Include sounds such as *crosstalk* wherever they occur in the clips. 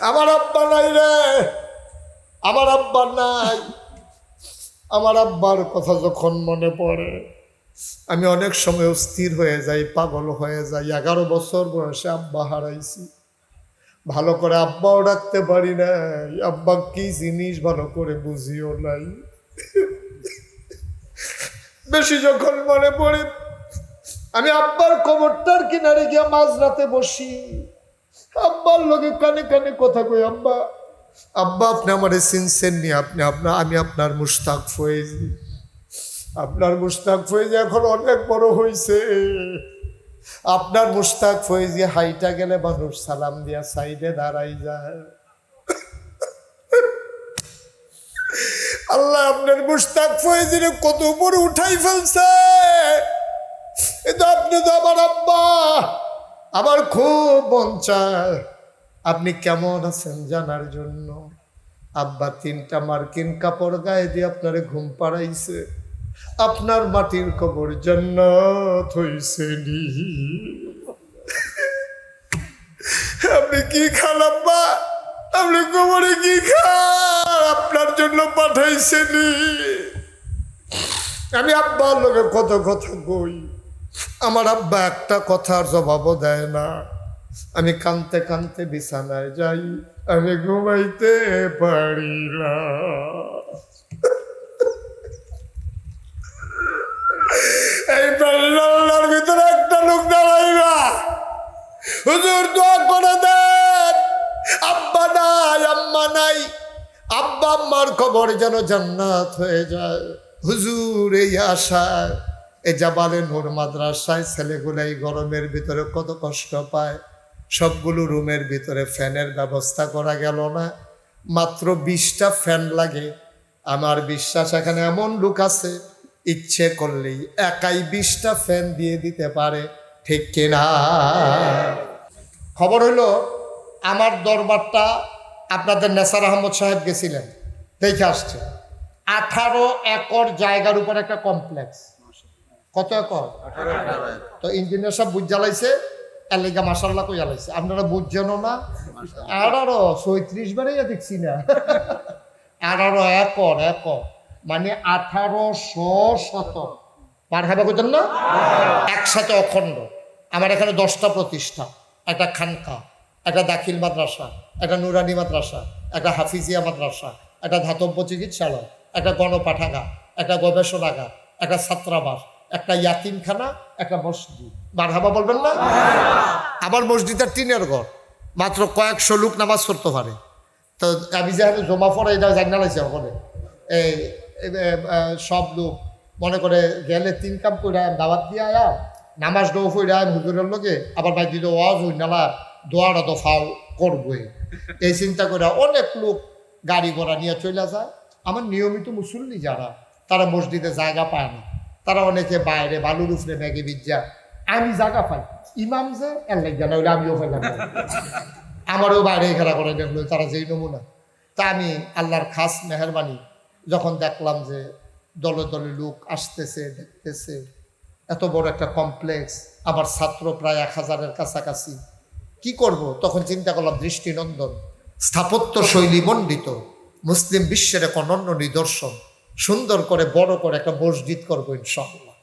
আমার আব্বা নাই রে। আমার আব্বা নাই। আমার আব্বার কথা যখন মনে পড়ে, আমি অনেক সময় অস্থির হয়ে যাই, পাগল হয়ে যাই। এগারো বছর বয়সে আব্বা হারাইছি। ভালো করে আব্বাও ডাকতে পারি নাই। আব্বা কি জিনিস ভালো করে বুঝিও নাই। বেশি যখন মনে পড়ে, আমি আব্বার কবরটার কিনারে গিয়া মাঝরাতে বসি। আব্বার লোকে কানে কানে কথা কই, আব্বা। আব্বা, আপনি আমারে চিনছেন নি? আপনি আপনার আমি আপনার মুস্তাক ফয়েজি। আপনার মুস্তাক ফয়েজি এখন অনেক বড় হয়েছে আপনার মুস্তাক ফয়েজি হাইটা গেলে মানুষ সালাম দিয়া সাইডে দাঁড়াই যায়। আল্লাহ আপনার মুস্তাক ফয়েজিরে কত উপরে উঠাই ফেলছে। কিন্তু আপনি তো আমার আব্বা। আমার খুব মন আপনি কেমন আছেন জানার জন্য? আব্বা তিনটা মার্কিন কাপড় গায়ে দিয়ে আপনারে ঘুম পাড়াইছে। আপনার মাটির কবর জন্য আপনি কি খান আব্বা? আপনি কবরে কি খান? আপনার জন্য পাঠাইছে নি। আমি আব্বার লোকে কত কথা কই। আমার আব্বা একটা কথার জবাবও দেয় না। আমি কানতে কানতে বিছানায় যাই, আমি ঘুমাইতে পারি না। এই প্যান্ডালটার ভিতরে একটা লোক দাঁড়াইবা হুজুর দোয়া করে দেন। আব্বা নাই, আম্মা নাই। আব্বা, আম্মার খবর যেন জান্নাত হয়ে যায়। হুজুর, এই আশায় এ জাবালে নূর মাদ্রাসায় ছেলেগুলো এই গরমের ভিতরে কত কষ্ট পায়। সবগুলো রুমের ভিতরে ফ্যানের ব্যবস্থা করা গেল না। মাত্র বিশটা ফ্যান লাগে। আমার বিশ্বাস এখানে এমন লোক আছে, ইচ্ছে করলেই একাই বিশটা ফ্যান দিয়ে দিতে পারে। ঠিক কিনা? খবর হলো আমার দরবারটা আপনাদের নেসার আহমদ সাহেব গেছিলেন। দেখে আসছে। আঠারো একর জায়গার উপর একটা কমপ্লেক্স। কত একর? তো ইঞ্জিনিয়ার সব বুঝ জ্বালাইছে এলাকা মাসাল্লাহ কই জ্বালাইছে আপনারা বুঝছেন না, আঠারো, ছয়ত্রিশ বারে দেখছি না আঠারো একর একর। মানে আঠারোশো শত পার হবে না? একসাথে অখণ্ড। আমার এখানে দশটা প্রতিষ্ঠান একটা খানকা, একটা দাখিল মাদ্রাসা, একটা নুরানি মাদ্রাসা, একটা হাফিজিয়া মাদ্রাসা, একটা ধাতব্য চিকিৎসালয়, একটা গণপাঠাগার, একটা গবেষণাগার, একটা ছাত্রাবাস। একটা ইয়াতিমখানা, একটা মসজিদ। মারহাবা বলবেন না? আমার মসজিদের টিনের ঘর। মাত্র কয়েকশো লোক নামাজ পড়তে পারে। তো আমি যে আমি জমা পড়ে, এটা জানা লাগছে ওখানে এই সব লোক মনে করে গেলে তিন কাম করে দাওয়াত দিয়ে আয়া, নামাজ ডো ফইরা আয় হুজুরের লগে আবার ভাই দিল ওয়াজ হই নালা, দোয়াটা তো ফাও করবই। এই চিন্তা করে অনেক লোক গাড়ি ঘোড়া নিয়ে চলে যায়। আমার নিয়মিত মুসল্লি যারা, তারা মসজিদে জায়গা পায় না। তারা অনেকে বাইরে বালুর উফরে ম্যাগে বিজ্জা আমি জায়গা পাই। ইমাম যে এর লাগে না হইলে আমিও পাইলাম। আমারও বাইরে খেলা করে দেখল তারা যেই নমুনা। তা আমি আল্লাহর খাস মেহরবানি, যখন দেখলাম যে দলে দলে লোক আসতেছে, দেখতেছে, এত বড় একটা কমপ্লেক্স আবার ছাত্র প্রায় এক হাজারের কাছাকাছি। কি করব? তখন চিন্তা করলাম, দৃষ্টিনন্দন স্থাপত্য শৈলী মণ্ডিত, মুসলিম বিশ্বের এক অনন্য নিদর্শন। সুন্দর করে বড় করে একটা মসজিদ করব ইনশাআল্লাহ।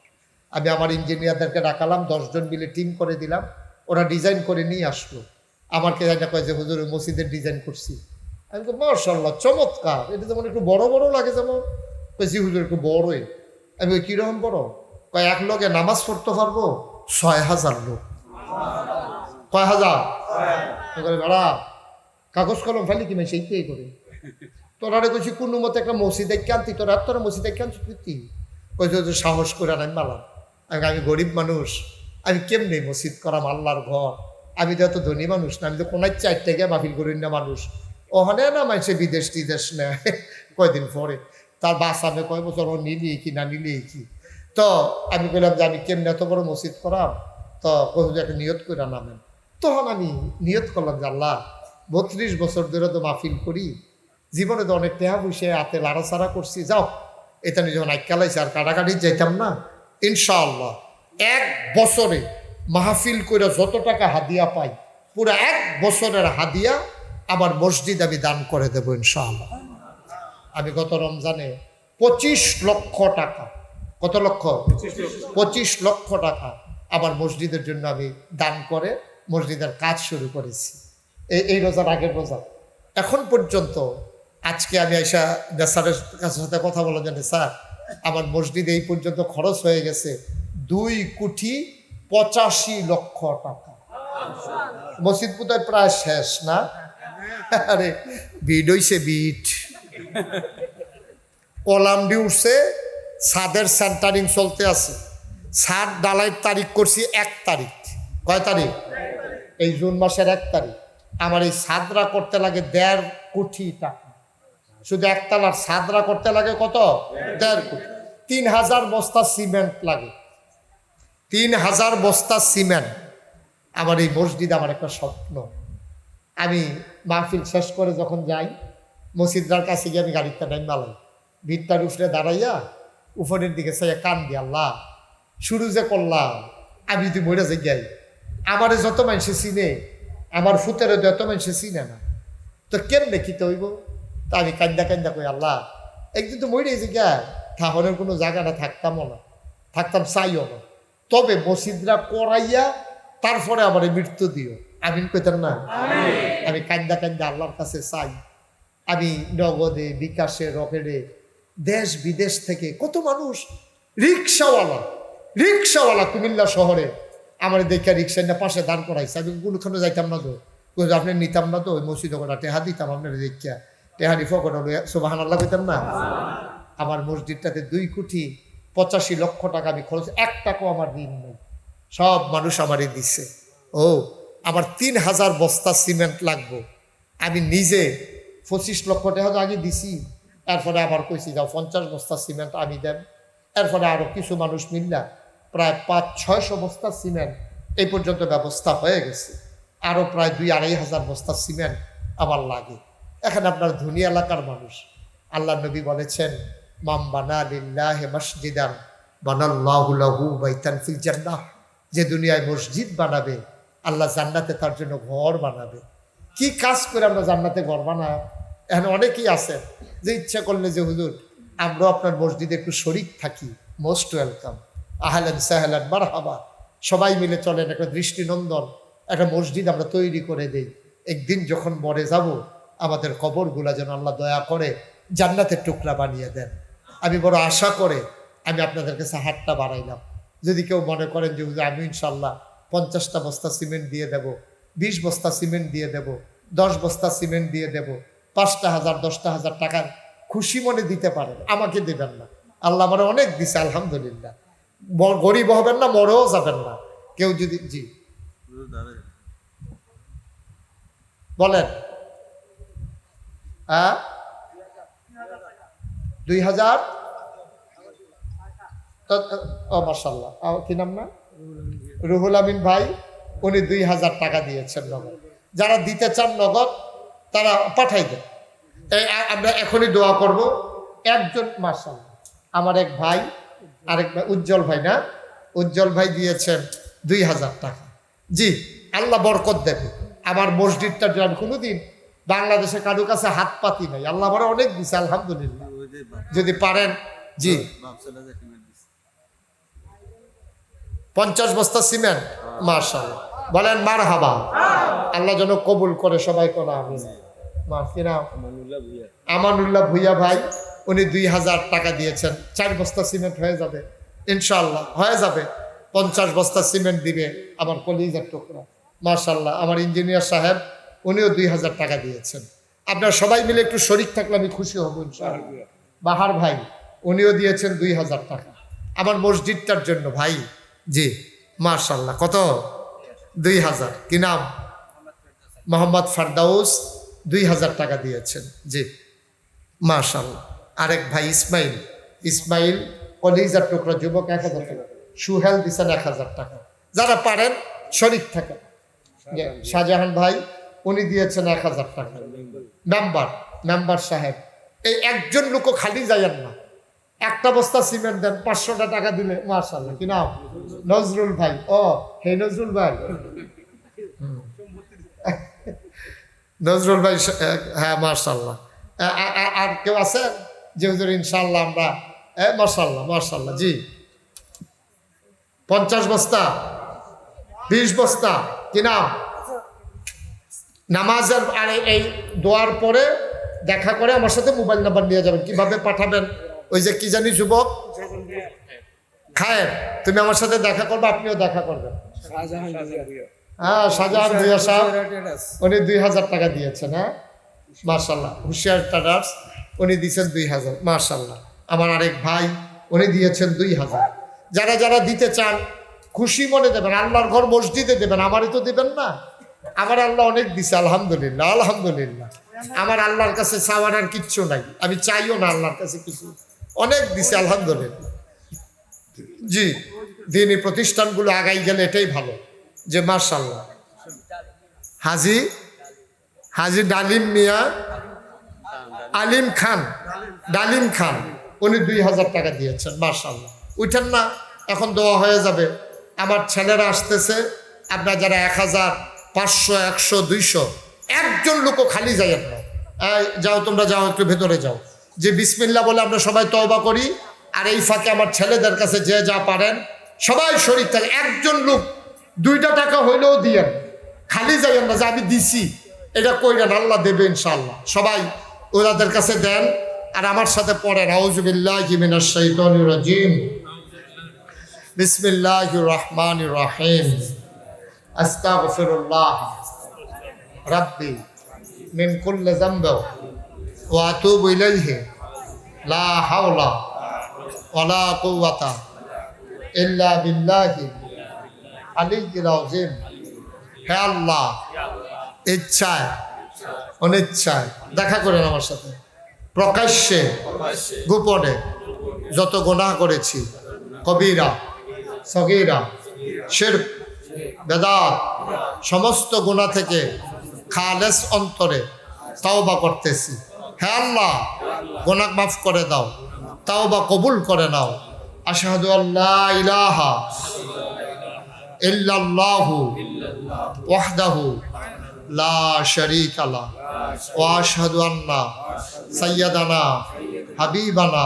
আমি আমার ইঞ্জিনিয়ারদেরকে ডাকালাম দশজন মিলে টিম করে দিলাম। ওরা ডিজাইন করে নিয়ে আসলো। আমার কে জানা কয় যে হুজুর মসজিদের ডিজাইন করছি। আমি তো মার্শাল্লাহ চমৎকার। এটা যেমন একটু বড় বড় লাগে যেমন। কইছি হুজুর একটু বড়ই। আমি ওই কীরকম বড়? কয় এক লোকে নামাজ পড়তে পারব ছয় হাজার লোক। কয় হাজার? বেড়া কাগজ কলম ফালি কিনে সেইটাই করে। তোরা কইছি কোনো মতে একটা মসজিদে কান্তি তোরা তোরা মসজিদে কান্তি তুই? কইছে সাহস করে আনাই মালাম আমি আমি গরিব মানুষ, আমি কেমনি মসজিদ করাম, আল্লাহর ঘর? আমি তো এত ধনী মানুষ না, আমি তো কোনায় চার থেকে মাহফিল করি না মানুষ। ওখানে না মানুষে বিদেশ টিদেশ নেয় *laughs* কয়দিন পরে। তার বাস আমি কয় বছর, ও নিলি কি না নিলি কি? তো আমি কইলাম যে, আমি কেমনি এত বড় মসজিদ করাম? তো কহিল একটা নিয়ত করে নামেন। তখন আমি নিয়ত করলাম যে, আল্লাহ, বত্রিশ বছর ধরে তো মাহফিল করি জীবনে তো অনেক টেহা বসে হাতে লাড়াছাড়া করছি, যাও। এটা যখন আইকালাইছে আর কাটাকাটি যাইতাম না। ইনশাআল্লাহ, এক বছরে মাহফিল করে যত টাকা হাদিয়া পাই, পুরো এক বছরের হাদিয়া আমার মসজিদ আমি দান করে দেবো ইনশাআল্লাহ। আমি গত রমজানে পঁচিশ লক্ষ টাকা, কত লক্ষ? পঁচিশ লক্ষ টাকা আমার মসজিদের জন্য আমি দান করে মসজিদের কাজ শুরু করেছি। এই এই রোজার আগের রোজা। এখন পর্যন্ত আজকে আমি আইসা কাছে সাথে কথা বলা জানি স্যার, আমার মসজিদে এই পর্যন্ত খরচ হয়ে গেছে দুই কোটি পঁচাশি লক্ষ টাকা। মসজিদ বোধহয় প্রায় শেষ, না? আরে বিট হইছে বিট কলাম দিয়ে উঠছে ছাদের সেন্টারিং চলতে আছে। ছাদ ডালাইয়ের তারিখ করছি এক তারিখ। কয় তারিখ? এই জুন মাসের এক তারিখ। আমার এই সাদরা করতে লাগে দেড় কোটি টাকা। শুধু একতলার সাদরা করতে লাগে কত? দেড় কোটি তিন হাজার বস্তা সিমেন্ট লাগে। তিন হাজার বস্তা সিমেন্ট। আমার এই মসজিদ আমার একটা স্বপ্ন। আমি মাহফিল শেষ করে যখন যাই মসজিদরার কাছে গিয়ে আমি গাড়িটা টাইম বালাই ভিড়টার উফরে দাঁড়াইয়া উপরের দিকে চাইয়া কান দি আল্লাহ, শুরু যে করলাম, আমি যদি মরে যে যাই। আমারে যত মানুষে চিনে, আমার ফুতেরে যত মানুষে চিনে না। তো কেমনে কি হইব তা আমি কান্দা কান্দা কই আল্লাহ একদিন তো মরে যে গিয়া থাহনের কোনো জায়গাটা থাকতামও না থাকতাম চাইও না। তবে মসজিদরা করাইয়া তারপরে আমার মৃত্যু দিও। আমি কইতাম না? আমি কান্দা কান্দা আল্লাহর কাছে চাই। আমি নগদে বিকাশে রকেটে দেশ বিদেশ থেকে কত মানুষ রিক্সাওয়ালা রিক্সাওয়ালা কুমিল্লা শহরে আমার দেখে রিক্সা না পাশে দাঁড় করাইছে। আমি কোনোখানে যাইতাম না তো। আপনি নিতাম না তো ওই মসজিদ টেহা দিতাম আপনার দেখিয়া। টেহারি ফকট সোবাহান আল্লাহ কইতাম না? আমার মসজিদটাতে দুই কোটি পঁচাশি লক্ষ টাকা আমি খরচ এক টাকাও আমার ঋণ নেই। সব মানুষ আমারই দিছে। ও, আমার তিন হাজার বস্তা সিমেন্ট লাগবো। আমি নিজে পঁচিশ লক্ষ টাকা আগে দিছি। এরপরে আবার কইছি, যাও পঞ্চাশ বস্তা সিমেন্ট আমি দেন এরপরে আরও কিছু মানুষ মিললা, প্রায় পাঁচ, ছয়শো বস্তা সিমেন্ট। এই পর্যন্ত ব্যবস্থা হয়ে গেছে। আরও প্রায় দুই আড়াই হাজার বস্তা সিমেন্ট আমার লাগে। এখানে আপনার ধনী এলাকার মানুষ। আল্লাহ নবী বলেছেন মাম বানা লিল্লাহ যে দুনিয়ায় মসজিদ বানাবে, আল্লাহ জান্নাতে তার জন্য ঘর বানাবে। কি কাজ করে আমরা জান্নাতে ঘর বানাই? এখন অনেকেই আছেন যে ইচ্ছা করলে যে, হুজুর আমরা আপনার মসজিদে একটু শরিক থাকি, মোস্ট ওয়েলকাম। আহলেন সাহেলান মারহাবা। সবাই মিলে চলেন একটা দৃষ্টিনন্দন, একটা মসজিদ আমরা তৈরি করে দেই। একদিন যখন মরে যাব আমাদের কবরগুলা যেন আল্লাহ দয়া করে জান্নাতের টুকরা বানিয়ে দেন। আমি বড় আশা করে আমি আপনাদের কাছে হাতটা বাড়াইলাম যদি কেউ মনে করেন যে আমি ইনশাল্লাহ পঞ্চাশটা বস্তা সিমেন্ট দিয়ে দেব বিশ বস্তা সিমেন্ট দিয়ে দেব দশ বস্তা সিমেন্ট দিয়ে দেব পাঁচটা হাজার দশটা হাজার টাকার খুশি মনে দিতে পারেন আমাকে দেবেন না। আল্লাহ আমার অনেক দিছে আলহামদুলিল্লাহ। গরিব হবেন না মরেও যাবেন না। কেউ যদি জি। বলেন। হ্যাঁ? দুই হাজার? ও মার্শাল্লাহ কি নাম না? রুহুল আমিন ভাই, উনি দুই হাজার টাকা দিয়েছেন নগদ। যারা দিতে চান নগদ, তারা পাঠাই দেন। আমরা এখনই দোয়া করব। একজন মার্শাল আমার এক ভাই, আরেক ভাই, উজ্জ্বল ভাই না? উজ্জ্বল ভাই দিয়েছেন দুই হাজার টাকা। জি, আল্লাহ বরকত দেবে। আমার মসজিদটা আমি কোনোদিন বাংলাদেশে কারও কাছে হাত পাতি নাই। আল্লাহ আমার অনেক দিছে আলহামদুলিল্লাহ। যদি পারেন জি। পঞ্চাশ বস্তা সিমেন্ট মার্শাল বলেন মার হাবা আল্লাহ যেন কবুল করে সবাই করা আমি আমানুল্লাহ ভুইয়া। ভাই উনি দুই হাজার টাকা দিয়েছেন। চার বস্তা সিমেন্ট হয়ে যাবে। ইনশাল্লাহ হয়ে যাবে। পঞ্চাশ বস্তা সিমেন্ট দিবে আমার কলিজার টুকরা। মার্শাল্লাহ আমার ইঞ্জিনিয়ার সাহেব উনিও দুই হাজার টাকা দিয়েছেন। আপনারা সবাই মিলে একটু শরিক থাকলে আমি খুশি হব বাহার ভাই উনিও দিয়েছেন দুই হাজার টাকা। আমার মসজিদটার জন্য ভাই জি মার্শাল্লাহ কত? দুই হাজার। কি নাম? মোহাম্মদ ফারদাউস দুই হাজার টাকা দিয়েছেন জি মার্শাল্লাহ আরেক ভাই ইসমাইল ইসমাইল কলিজার টুকরা যুবক এক হাজার টাকা। সুহেল দিচ্ছেন এক হাজার টাকা। যারা পারেন শরিক থাকেন। শাহজাহান ভাই উনি দিয়েছেন এক হাজার টাকা। মেম্বার মেম্বার সাহেব, এই একজন লোকও খালি যাইয়েন না। একটা বস্তা সিমেন্ট দেন, পাঁচশোটা টাকা দিলে মার্শাল্লাহ কি নাম? নজরুল ভাই। ও, হে নজরুল ভাই। নজরুল ভাই হ্যাঁ মার্শাল্লাহ আর কেউ আছেন যে হুজুর ইনশাল্লাহ আমরা মার্শাল্লাহ মার্শাল্লাহ জি। পঞ্চাশ বস্তা, বিশ বস্তা, কি নাম? নামাজের আর এই- দোয়ার পরে দেখা করে আমার সাথে মোবাইল নাম্বার নিয়ে যাবেন। কীভাবে পাঠাবেন? ওই যে কি জানি যুবক? খায়ের। তুমি আমার সাথে দেখা করবে, আপনিও দেখা করবেন। হ্যাঁ শাহজাহান ভুইয়া সাহেব উনি দুই হাজার টাকা দিয়েছেন হ্যাঁ? মার্শাল্লাহ হুশিয়ার ট্রেডার্স। উনি দিয়েছেন দুই হাজার মার্শাল্লাহ আমার আরেক ভাই, উনি দিয়েছেন দুই হাজার। যারা যারা দিতে চান, খুশি মনে দেবেন। আল্লাহর ঘর মসজিদে দেবেন, আমারই তো দেবেন না। আমার আল্লাহ অনেক দিছে, আলহামদুলিল্লাহ আলহামদুলিল্লাহ। আমার আল্লাহর কাছে চাওয়ার আর কিচ্ছু নাই। আমি চাইও না আল্লাহর কাছে কিছু। অনেক দিছে, আলহামদুলিল্লাহ। জি, দিনী প্রতিষ্ঠানগুলো আগাই গেলে এটাই ভালো, যে মার্শাল্লাহ হাজি হাজি ডালিম মিয়া, আলিম খান, ডালিম খান, উনি দুই হাজার টাকা দিয়েছেন মার্শাল্লাহ উঠেন না, এখন দেওয়া হয়ে যাবে। আমার ছেলেরা আসতেছে, আপনার যারা এক হাজার পাঁচশো, একশো, দুইশো। একজন লোকও খালি যাইয়েন না। যাও তোমরা যাও, একটু ভেতরে যাও। যে বিসমিল্লা বলে আমরা সবাই তওবা করি, আর এই ফাঁকে আমার ছেলেদের কাছে যে যা পারেন, সবাই শরীর থাকে, একজন লোক দুইটা টাকা হইলেও দিয়েন। খালি যাইয়েন না, যে আমি দিছি, এটা কইরেন আল্লাহ দেবে ইনশাল্লাহ সবাই ওনাদের কাছে দেন, আর আমার সাথে পড়েন। আউজুবিল্লাহ রাজিম। বিসমিল্লাহির রহমানির রহিম। আস্তাগফিরুল্লাহ। রাব্বি, মিন কুল্লি যামব ওয়া আতুবু ইলাইহি। লা হাওলা ওয়ালা কুওয়াতা ইল্লা বিল্লাহি। আলিয়্যিল আযীম। হে আল্লাহ, ইচ্ছায়, অনিচ্ছায়, দেখা করেন আমার সাথে। প্রকাশ্যে, গোপনে যত গোনাহ করেছি, কবিরা, সগিরা শের বেদাত সমস্ত গুণা থেকে খালেস অন্তরে তাওবা করতেছি। হে আল্লাহ গোনা মাফ করে দাও, তাওবা কবুল করে নাও। আশহাদু আল্লাহ ইলাহা ইল্লাল্লাহু ওয়াহদাহু লা শারীকা লা ওয়া আশহাদু আন্না সাইয়্যিদানা, হাবিবানা,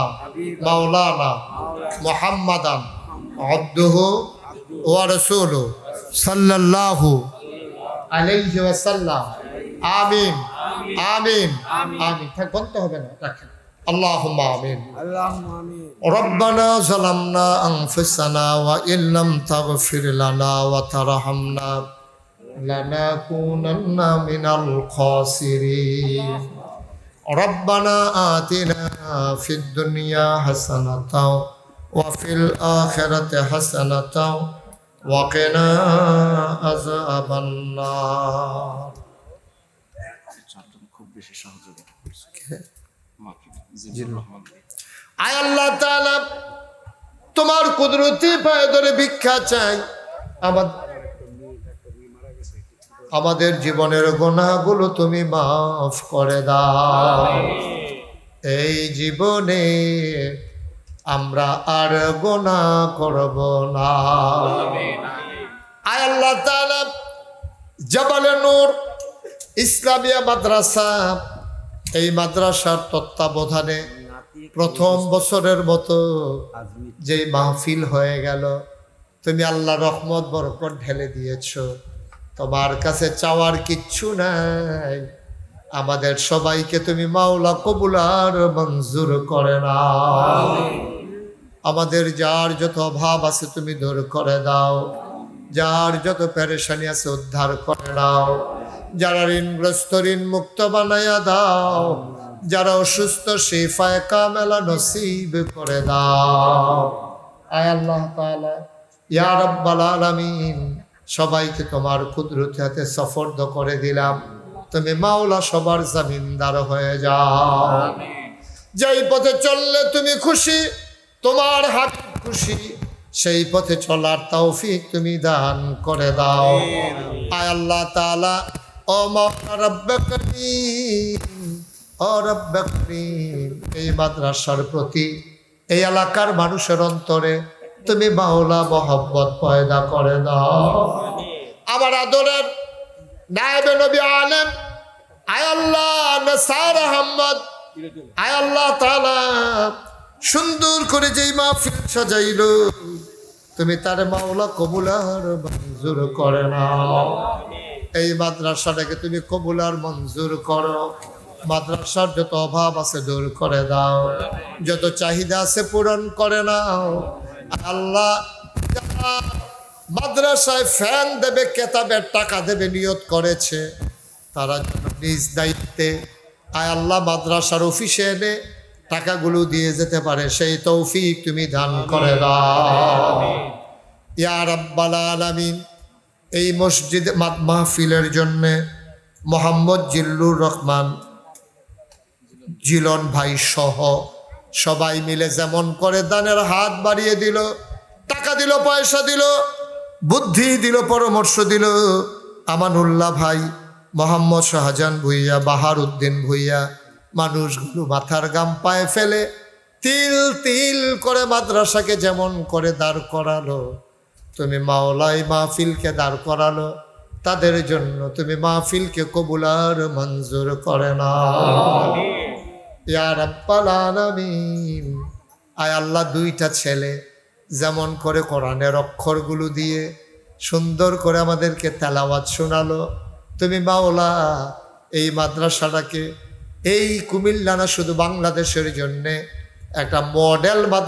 মাওলানা মুহাম্মাদান আবদুহু ওয়া রাসূলুহু। সাল্লাল্লাহু আলাইহি ওয়াসাল্লাম আমিন আমিন আমিন থাক বলতে হবে না রাখেন আল্লাহুম্মা আমিন ربنا ظلمنا أنفسنا وإن لم تغفر لنا وترحمنا لنكونن من الخاسرين ربنا آتنا في الدنيا حسنة وفي الآخرة حسنة وقنا عذاب النار খুব বেশি সহযোগিতা করছে মাকে জিবুর রহমান আয় আল্লাহ তাআলা তোমার কুদরতি পায়ে ধরে ভিক্ষা চাই আমাদের আমাদের জীবনের গোনাগুলো তুমি মাফ করে দাও এই জীবনে আমরা আর গোনা করব না। আয় আল্লাহ তাআলা জবালে নূর ইসলামিয়া মাদ্রাসা এই মাদ্রাসার তত্ত্বাবধানে প্রথম বছরের মতো যে মাহফিল হয়ে গেল তুমি আল্লাহ রহমত বরকত ঢেলে দিয়েছ। তোমার কাছে চাওয়ার কিচ্ছু নাই। আমাদের সবাইকে তুমি মাওলা কবুলার মঞ্জুর করে না আমাদের যার যত অভাব আছে তুমি দূর করে দাও। যার যত পেরেশানি আছে উদ্ধার করে দাও যারা ঋণগ্রস্ত ঋণ মুক্ত বানাইয়া দাও। যারা অসুস্থ শিফায় কামেলা নসিব করে দাও। আয় আল্লাহ ইয়া রাব্বাল আলামিন সবাইকে তোমার কুদরতি হাতে সফর্দ করে দিলাম। তুমি মাওলা সবার জামিনদার হয়ে যাও। যেই পথে চললে তুমি খুশি তোমার হাত খুশি সেই পথে চলার তৌফিক তুমি দান করে দাও। আয় আল্লাহ তাআলা ও রব্বে করিম ও রব্বে করিম এই মাদ্রাসার প্রতি এই এলাকার মানুষের অন্তরে তুমি মাওলা মোহব্বত পয়দা করে দাও। আমার আদরের নায়েবে নবী আলেম স্যার আহম্মদ আয় আল্লাহ তাআলা সুন্দর করে যেই মাহফিল সাজাইল, তুমি তার মাওলা কবুলার মঞ্জুর করে নাও। এই মাদ্রাসাটাকে তুমি কবুলার মঞ্জুর করো। মাদ্রাসার যত অভাব আছে দূর করে দাও। যত চাহিদা আছে পূরণ করে নাও। আল্লাহ মাদ্রাসায় ফ্যান দেবে, কেতাবের টাকা দেবে, নিয়ত করেছে। তারা নিজ দায়িত্বে। আয় আল্লাহ মাদ্রাসার অফিসে এনে টাকাগুলো দিয়ে যেতে পারে সেই তৌফিক তুমি দান করে আলামিন এই মসজিদ মাহফিলের জন্যে মোহাম্মদ জিল্লুর রহমান জিলন ভাই সহ সবাই মিলে যেমন করে দানের হাত বাড়িয়ে দিল টাকা দিল পয়সা দিল বুদ্ধি দিল পরামর্শ দিল আমানুল্লাহ ভাই মোহাম্মদ শাহজাহান ভুইয়া বাহার উদ্দিন ভুইয়া মানুষগুলো মাথার গাম পায়ে ফেলে তিল তিল করে মাদ্রাসাকে যেমন করে দাঁড় করালো তুমি মাওলাই মাহফিলকে দাঁড় করালো তাদের জন্য তুমি মাহফিলকে কবুলার মঞ্জুর করে না আয় আল্লাহ দুইটা ছেলে যেমন করে কোরআনের অক্ষরগুলো দিয়ে সুন্দর করে আমাদেরকে তেলাওয়াত শোনালো তুমি মাওলা এই মাদ্রাসাটাকে এই কুমিল্লানা শুধু বাংলাদেশের জন্যে একটা মডেল মাদ্রাসা